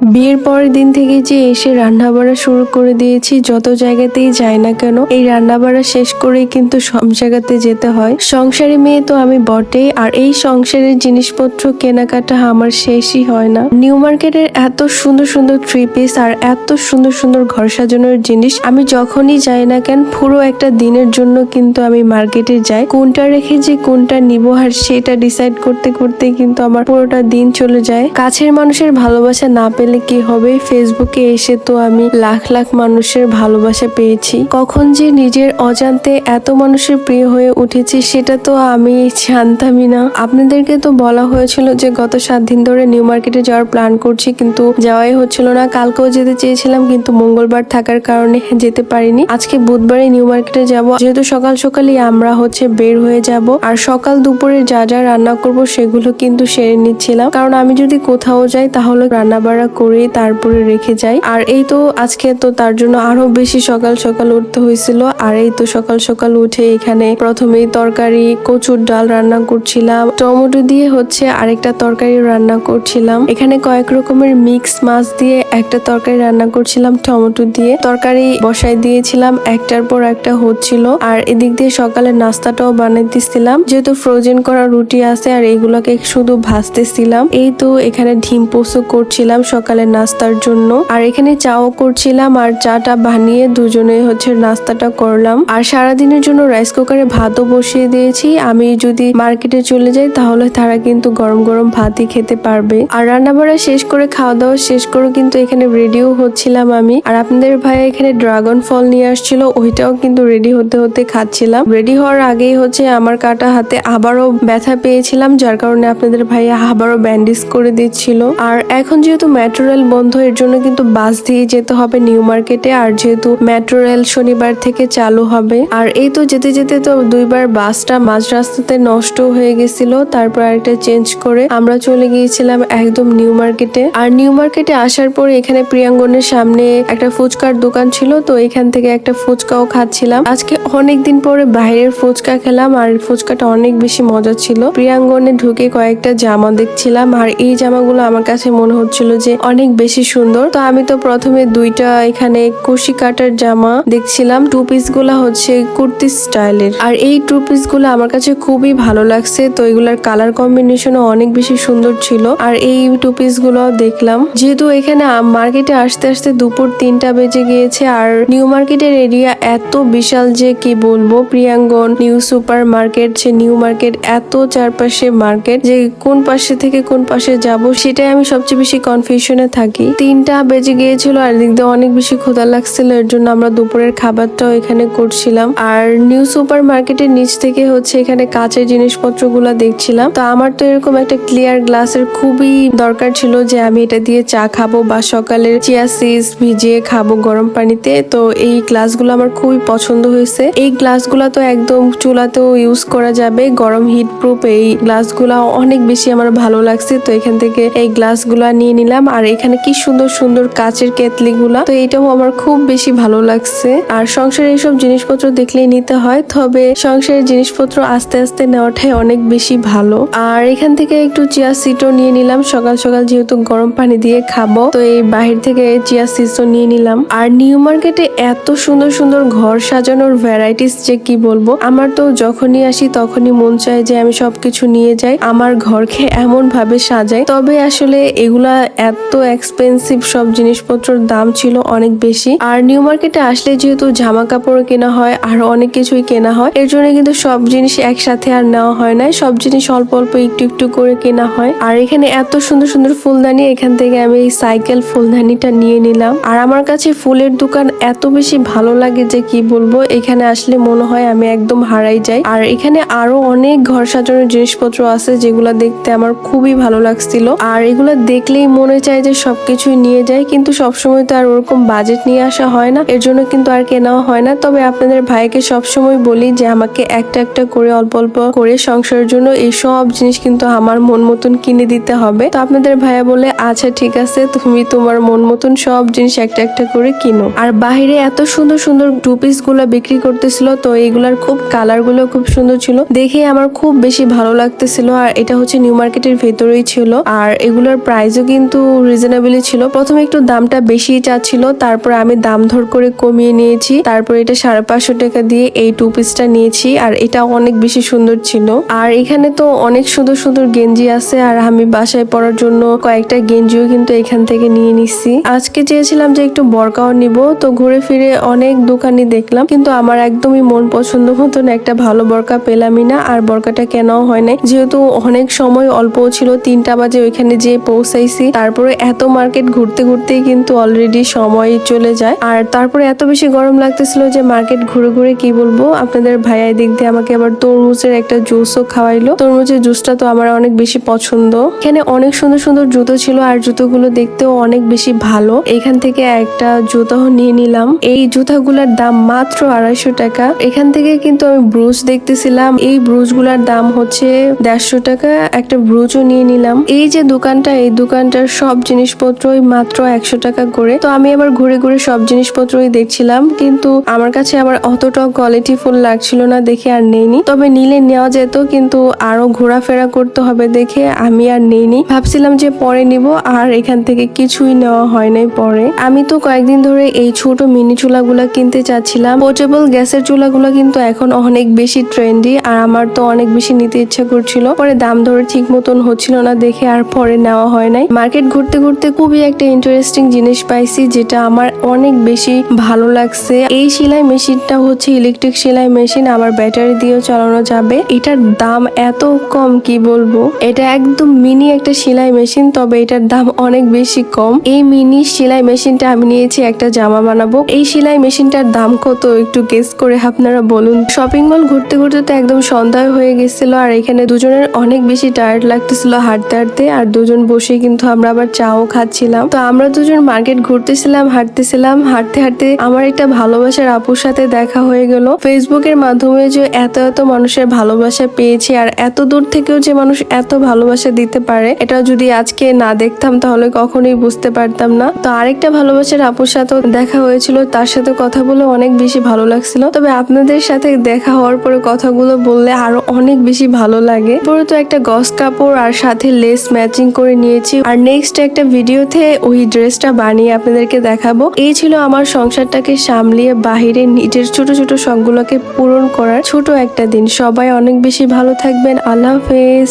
বিয়ের পরের দিন থেকে যে এসে রান্না বাড়া শুরু করে দিয়েছি, যত জায়গাতেই যাই না কেন, এই রান্না বাড়া শেষ করেই কিন্তু সব জায়গাতে যেতে হয়। সংসারে মেয়ে তো আমি বটে আর এই সংসারের জিনিসপত্র কেনাকাটা আমার শেষই হয় না। নিউ মার্কেটের এত সুন্দর সুন্দর থ্রি পিস আর এত সুন্দর সুন্দর ঘর সাজানোর জিনিস, আমি যখনই যাই না কেন, পুরো একটা দিনের জন্য কিন্তু আমি মার্কেটে যাই। কোনটা রেখে যে কোনটা নিব আর সেটা ডিসাইড করতে করতে কিন্তু আমার পুরোটা দিন চলে যায়। কাছের মানুষের ভালোবাসা না পেলে কি হবে? ফেসবুকে এসে তো আমি লাখ লাখ মানুষের ভালোবাসা পেয়েছি। কখন যে নিজের অজান্তে এত মানুষের প্রিয় হয়ে উঠেছি, সেটা তো আমি জানতামই না। আপনাদেরকে তো বলা হয়েছিল যে গত সাত দিন ধরে নিউ মার্কেটে যাওয়ার প্ল্যান করছি, কিন্তু যাওয়াই হচ্ছিল না। কালকেও যেতে চেয়েছিলাম, কিন্তু মঙ্গলবার থাকার কারণে যেতে পারিনি। আজকে বুধবারে নিউ মার্কেটে যাব। যেহেতু সকাল সকালই আমরা হচ্ছে বের হয়ে যাব, আর সকাল দুপুরে যা যা রান্না করব, সেগুলো কিন্তু সেরে নিচ্ছিলাম। কারণ আমি যদি কোথাও যাই, তাহলে রান্না বাড়া করে, তারপরে রেখে যাই। আর এই তো আজকে তো তার জন্য আরও বেশি সকাল সকাল উঠতে হয়েছিল। আর এই তো সকাল সকাল উঠে এখানে প্রথমেই তরকারি, কচুর ডাল রান্না করছিলাম। টমেটো দিয়ে হচ্ছে আরেকটা তরকারি রান্না করছিলাম। এখানে কয়েক রকমের মিক্স মাছ দিয়ে একটা তরকারি রান্না করছিলাম টমেটো দিয়ে। তরকারি বসাই দিয়েছিলাম, একটার পর একটা হচ্ছিল। আর এদিক দিয়ে সকালে নাস্তাটাও বানাইতেছিলাম যেহেতু ফ্রোজেন করা রুটি আছে, আর এইগুলোকে শুধু ভাজতেছিলাম। এই তো এখানে ডিম পোস্ত করছিলাম সকালে নাস্তার জন্য। আর এখানে চাও করছিলাম আর চাটা বানিয়ে দুজনে হচ্ছে নাস্তাটা করলাম। আর সারাদিনের জন্য রাইস কুকারে ভাতও বসিয়ে দিয়েছি। আমি যদি মার্কেটে চলে যাই তাহলে তারা কিন্তু গরম গরম ভাতই খেতে পারবে। আর রান্না বাড়া শেষ করে খাওয়া দাওয়া শেষ করে কিন্তু এখানে রেডিও হচ্ছিলাম আমি। আর আপনাদের ভাই এখানে ড্রাগন ফল নিয়ে আসছিল, ওইটাও কিন্তু রেডি হতে হতে খাচ্ছিলাম। রেডি হওয়ার আগেই হচ্ছে আমার কাটা হাতে আবারও ব্যথা পেয়েছিলাম, যার কারণে আপনাদের ভাইয়া আবারও ব্যান্ডেজ করে দিচ্ছিল। আর এখন যেহেতু মেট্রো রেল বন্ধ, এর জন্য কিন্তু বাস দিয়ে যেতে হবে নিউ মার্কেটে। আর যেহেতু মেট্রো রেল শনিবার থেকে চালু হবে, আর এই তো যেতে যেতে তো দুইবার বাসটা মাঝ রাস্তাতে নষ্ট হয়ে গেছিল, তারপর আরেকটা চেঞ্জ করে আমরা চলে গিয়েছিলাম একদম নিউ মার্কেটে। আর নিউ মার্কেটে আসার পরে এখানে প্রিয়াঙ্গনের সামনে একটা ফুচকার দোকান ছিল, তো এখান থেকে একটা ফুচকাও খাচ্ছিলাম। আজকে অনেক দিন পরে বাইরের ফুচকা খেলাম, আর ফুচকাটা অনেক বেশি মজা ছিল। প্রিয়াঙ্গনে ঢুকে কয়েকটা জামা দেখছিলাম, আর এই জামাগুলো আমার কাছে মনে হচ্ছিল যে অনেক বেশি সুন্দর। তো আমি তো প্রথমে দুইটা এখানে কুশি কাটার জামা দেখছিলাম। টু পিসগুলা হচ্ছে কুর্তি স্টাইলের আর এই টু পিসগুলো আমার কাছে খুবই ভালো লাগছে। তো এগুলার কালার কম্বিনেশনও অনেক বেশি সুন্দর ছিল। আর এই টু পিসগুলো দেখলাম। যেহেতু এখানে মার্কেটে আসতে আসতে দুপুর তিনটা বেজে গিয়েছে। আর নিউ মার্কেটের এরিয়া এত বিশাল যে কি বলব? প্রিয়াঙ্গন নিউ সুপার মার্কেট সে নিউ মার্কেট এত চারপাশে মার্কেট যে কোন পাশে থেকে কোন পাশে যাব, সেটাই আমি সবচেয়ে বেশি কনফিউশনে থাকি। তিনটা বেজে গিয়েছিল আর দিক দিয়ে অনেক বেশি ক্ষুধা লাগছিল, এর জন্য আমরা দুপুরের খাবারটাও এখানে করছিলাম। আর নিউ সুপার মার্কেটের নিচ থেকে হচ্ছে এখানে কাঁচের জিনিসপত্রগুলো দেখছিলাম। তো আমার তো এরকম একটা ক্লিয়ার গ্লাসের খুবই দরকার ছিল যে আমি এটা দিয়ে চা খাব বা সকালে চিয়া সিডস ভিজিয়ে খাব গরম পানিতে। তো এই গ্লাসগুলো আমার খুবই পছন্দ হয়েছে। এই গ্লাসগুলো তো একদম চুলাতেও ইউজ করা যাবে। গরম হিট প্রুফ এই গ্লাসগুলো অনেক বেশি আমার ভালো লাগছে। তো এখান থেকে এই গ্লাসগুলো নিয়ে নিলাম আর এখানে কি সুন্দর সুন্দর কাচের কেতলিগুলা তো এটাও আমার খুব বেশি ভালো লাগছে। আর সংসারের এইসব জিনিসপত্র দেখলেই নিতে হয়, তবে সংসারের জিনিসপত্র আস্তে আস্তে নেওয়াটাই অনেক বেশি ভালো। আর এখান থেকে একটু চিয়া সিটও নিয়ে নিলাম। সকাল সকাল যেহেতু গরম পানি দিয়ে খাব, তো এই বাহির থেকে চিয়া সিটও নিয়ে নিলাম। আর নিউ মার্কেটে এত সুন্দর সুন্দর ঘর সাজানোর ভ্যারাইটিস যে কি বলব, আমার তো যখনই আসি তখনই মন চায় যে আমি সবকিছু নিয়ে যাই, আমার ঘরকে এমন ভাবে সাজাই। তবে আসলে এগুলা এত এক্সপেন্সিভ সব জিনিসপত্রের দাম ছিল অনেক বেশি। আর নিউ মার্কেটে আসলে যেহেতু জামা কাপড় কেনা হয়, আর অনেক কিছুই কেনা হয়, এর জন্য কিন্তু সব জিনিস একসাথে আর নেওয়া হয় না সব জিনিস অল্প অল্প একটু একটু করে কেনা হয়। আর এখানে এত সুন্দর সুন্দর ফুলদানি, এখান থেকে আমি এই সাইকেল ফুলদানিটা নিয়ে নিলাম। আর আমার কাছে ফুলের দোকান এত বেশি ভালো লাগে যে কি বলব, এখানে আসলে মনে হয় আমি একদম হারাই যাই। আর এখানে আরও অনেক ঘর সাজানোর জিনিসপত্র আছে যেগুলো দেখতে আমার খুবই ভালো লাগছিল। আর এগুলো দেখলেই মনে চায় যে সবকিছুই নিয়ে যাই কিন্তু সবসময় তো আর ওরকম বাজেট নিয়ে আসা হয় না। এর জন্য কিন্তু আর কেনাও হয় না। তবে আপনাদের ভাইকে সবসময় বলি যে, আমাকে একটা একটা করে অল্প অল্প করে সংসারের জন্য এই সব জিনিস কিন্তু আমার মন মতন কিনে দিতে হবে। তো আপনাদের ভাইয়া বলে আচ্ছা ঠিক আছে, তুমি তোমার মন মতন সব জিনিস একটা একটা করে কিনো। আর বাইরে এত সুন্দর সুন্দর টু পিসগুলো বিক্রি করতেছিল, তো এইগুলার খুব কালারগুলো খুব সুন্দর ছিল। দেখে আমার খুব বেশি ভালো লাগতেছিল। আর এটা হচ্ছে নিউ মার্কেটের ভেতরেই ছিল। আর এগুলোর প্রাইসও কিন্তু রিজনেবলই ছিল। প্রথমে একটু দামটা বেশি চাচ্ছিল, তারপর আমি দাম ধর করে কমিয়ে নিয়েছি। তারপর এটা সাড়ে পাঁচশো টাকা দিয়ে এই টু পিসটা নিয়েছি, আর এটা অনেক বেশি সুন্দর ছিল। আর এখানে তো অনেক সুন্দর সুন্দর গেঞ্জি আছে, আর আমি বাসায় পরার জন্য কয়েকটা গেঞ্জিও কিন্তু এখান থেকে নিয়ে নিছি। আজকে চেয়েছিলাম যে একটু বরকাও নিব, তো ঘুরে ফিরে অনেক দোকানই দেখলাম, কিন্তু আমার একদমই মন পছন্দ মতন একটা ভালো বরকা পেলামই না, আর বরকাটা কেনাও হয় নাই। যেহেতু অনেক সময় অল্প ছিল, তিনটা বাজে ওইখানে যেয়ে পৌঁছাইছি, তারপরে এত মার্কেট ঘুরতে ঘুরতেই কিন্তু অলরেডি সময় চলে যায়। আর তারপরে এত বেশি গরম লাগতেছিল যে মার্কেট ঘুরে ঘুরে কি বলব? আপনাদের ভাইয়া দিক দিয়ে আমাকে আবার তরমুজের একটা জুসও খাওয়াইলো। তরমুজের জুসটা তো আমার অনেক বেশি পছন্দ। এখানে অনেক সুন্দর সুন্দর জুতো ছিল আর জুতোগুলো দেখতেও অনেক বেশি ভালো। এখান থেকে একটা জুতো নিয়ে নিলাম। এই জুতাগুলোর দাম মাত্র আড়াইশো টাকা। এখান থেকে কিন্তু আমি ব্রুজ দেখতেছিলাম। এই ব্রুজগুলার দাম হচ্ছে দেড়শো টাকা। একটা ব্রুজও নিয়ে নিলাম। এই যে দোকানটা, এই দোকানটার সব জিনিসপত্রই মাত্র একশো টাকা করে। তো আমি আবার ঘুরে ঘুরে সব জিনিসপত্রই দেখছিলাম, কিন্তু আমার কাছে আবার অতটা কোয়ালিটি ফুল লাগছিল না দেখে আর নেইনি। তবে নিলে নেওয়া যেত, কিন্তু আরও ঘোরাফেরা করতে হবে দেখে আমি আর নেইনি। ভাবছিলাম যে পরে নিব, আর এখান থেকে কিছুই নেওয়া হয় নাই পরে। আমি তো কয়েকদিন ধরে এই ছোট মিনি চুলাগুলা কিনতে চাচ্ছিলাম। পোর্টেবল গ্যাসের চুলাগুলো কিন্তু এখন অনেক বেশি ট্রেন্ডি আর আমার তো অনেক বেশি নিতে ইচ্ছা করছিল। পরে দাম ধরে ঠিক মতন হচ্ছিল না দেখে আর পরে নেওয়া হয় নাই। মার্কেট ঘুরতে ঘুরতে ঘুরতে খুবই একটা ইন্টারেস্টিং জিনিস পাইছি, যেটা আমার অনেক বেশি ভালো লাগছে। এই সেলাই মেশিনটা হচ্ছে ইলেকট্রিক সেলাই মেশিন আবার ব্যাটারি দিয়েও চালানো যাবে। এটার দাম এত কম, কি বলব? এটা একদম মিনি একটা সেলাই মেশিন, তবে এটার দাম অনেক বেশি কম। এই মিনি সেলাই মেশিনটা আমি নিয়েছি, একটা জামা বানাবো। এই সেলাই মেশিনটার দাম কত, একটু গেস করে আপনারা বলুন। শপিং মল ঘুরতে ঘুরতে তো একদম সন্ধ্যা হয়ে গেছিল, আর এখানে দুজনের অনেক বেশি টায়ার্ড লাগতেছিল হাঁটতে হাঁটতে, আর দুজন বসে কিন্তু আমরা আবার চাও খাচ্ছিলাম। তো আমরা দুজন মার্কেট ঘুরতেছিলাম, হাঁটতেছিলাম। হাঁটতে হাঁটতে আমার একটা ভালোবাসার আপুর সাথে দেখা হয়ে গেল। ফেসবুকের মাধ্যমে যে এত এত মানুষের ভালোবাসা পেয়েছি আর এত দূর থেকেও যে মানুষ এত ভালোবাসা দিতে পারে, এটা যদি আজকে না দেখতাম তাহলে কখনোই বুঝতে পারতাম না। তো আরেকটা ভালোবাসার আপুর সাথেও দেখা হয়েছিল, তার সাথে কথা বলে অনেক বেশি ভালো লাগছিল। তবে আপনাদের সাথে দেখা হওয়ার পরে কথাগুলো বললে আরও অনেক বেশি ভালো লাগে। পরে তো একটা গস কাপড় আর সাথে লেস ম্যাচিং করে নিয়েছি। আর নেক্সট একটা ভিডিওতে ওই ড্রেসটা বানিয়ে আপনাদেরকে দেখাবো। এই ছিল আমার সংসারটাকে সামলিয়ে বাহিরে নিজের ছোট ছোট শখগুলোকে পূরণ করার ছোট একটা দিন। সবাই অনেক বেশি ভালো থাকবেন। আল্লাহ হাফেজ।